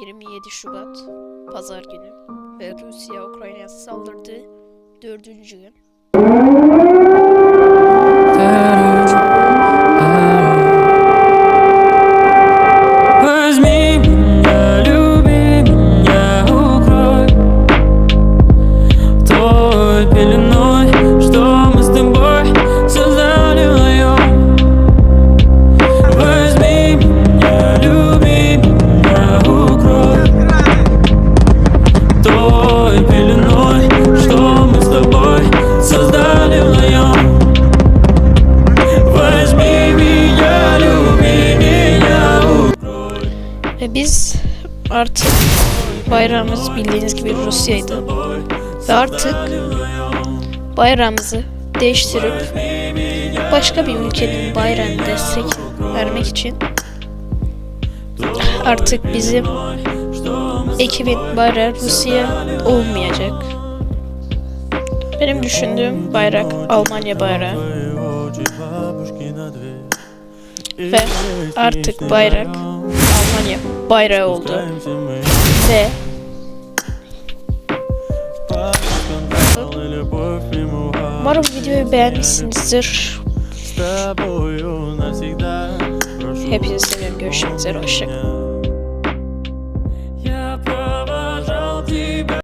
27 Şubat Pazar günü ve Rusya Ukrayna'ya saldırdığı dördüncü gün. Biz artık bayrağımız bildiğiniz gibi Rusya'ydı. Ve artık bayrağımızı değiştirip başka bir ülkenin bayrağını destek vermek için artık bizim ekibin bayrağı Rusya olmayacak. Benim düşündüğüm bayrak Almanya bayrağı ve artık bayrak Almanya bayrağı oldu ve umarım videoyu beğenmişsinizdir. Hepinizi seviyorum. Görüşmek üzere. Hoşçakalın.